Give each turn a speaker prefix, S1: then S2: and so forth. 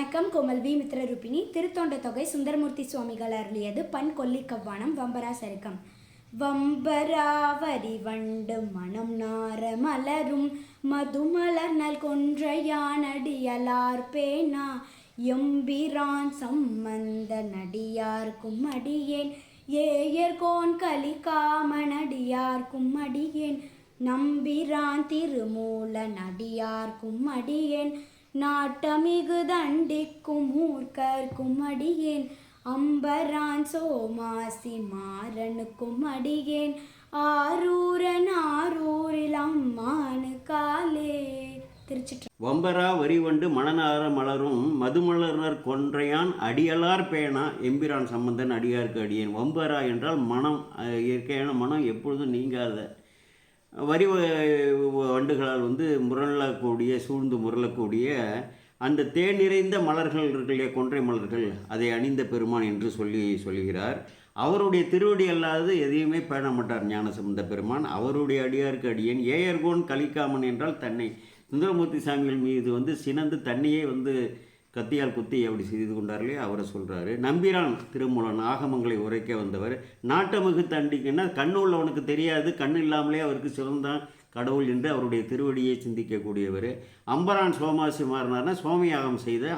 S1: வணக்கம். கோமல் வி. மித்ரரூபிணி திருத்தொண்ட தொகை சுந்தரமூர்த்தி சுவாமிகள் அருளியது பண் கொல்லிக்கவ்வானம் வம்பரா சருக்கம். வம்பராவரி வண்டு மனம் நார மலரும் மதுமலர் நல் கொன்றையானடியலார் பேனா எம்பிரான் சம்பந்த நடியார்க்கும் அடியேன். ஏயர்கோன் கலிகாமனடியார்க்கும் அடியேன். நம்பிரான் திருமூல நடியார்க்கும் அடியேன். நாட்டமிகு தண்டிக்கும் மூர்க்கர்க்கும் அடியேன். அம்பரான் சோமாசி மாறனுக்கும் அடியேன். ஆரூரன் ஆரூரில் அம்மானு காலே.
S2: வம்பரா வரிவண்டு மணநார மலரும் மதுமலர்னர் கொன்றையான் அடியலார் பேனா எம்பிரான் சம்பந்தன் அடியார்க்கு அடியேன். வம்பரா என்றால் மனம் இயற்கையான மனம் எப்பொழுதும் நீங்காத வரி வண்டுகளால் வந்து முரளக்கூடிய சூழ்ந்து முரளக்கூடிய அந்த தேன் நிறைந்த மலர்கள் இருக்கிற கொன்றை மலர்கள்? அதை அணிந்த பெருமான் என்று சொல்லி சொல்கிறார். அவருடைய திருவடி அல்லாது எதையுமே பேண மாட்டார் ஞானசம்பந்த பெருமான். அவருடைய அடியாருக்கு அடியேன். ஏயர்கோன் கலிக்காமன் என்றால் தன்னை. சுந்தரமூர்த்தி சாமிகள் மீது வந்து சினந்து தன்னையே வந்து கத்தியால் குத்தி அப்படி செய்து கொண்டார்களே அவரை சொல்கிறாரு நம்பிரான் திருமூலன் ஆகமங்களை உரைக்க வந்தவர். நாட்டமிகு தண்டிக்குன்னா கண்ணு உள்ளவனுக்கு தெரியாது கண் இல்லாமலே அவருக்கு சிறந்தான் கடவுள் என்று அவருடைய திருவடியை சிந்திக்கக்கூடியவர். அம்பரான் சோமாசி மாறினார்னா சோமியாகம் செய்த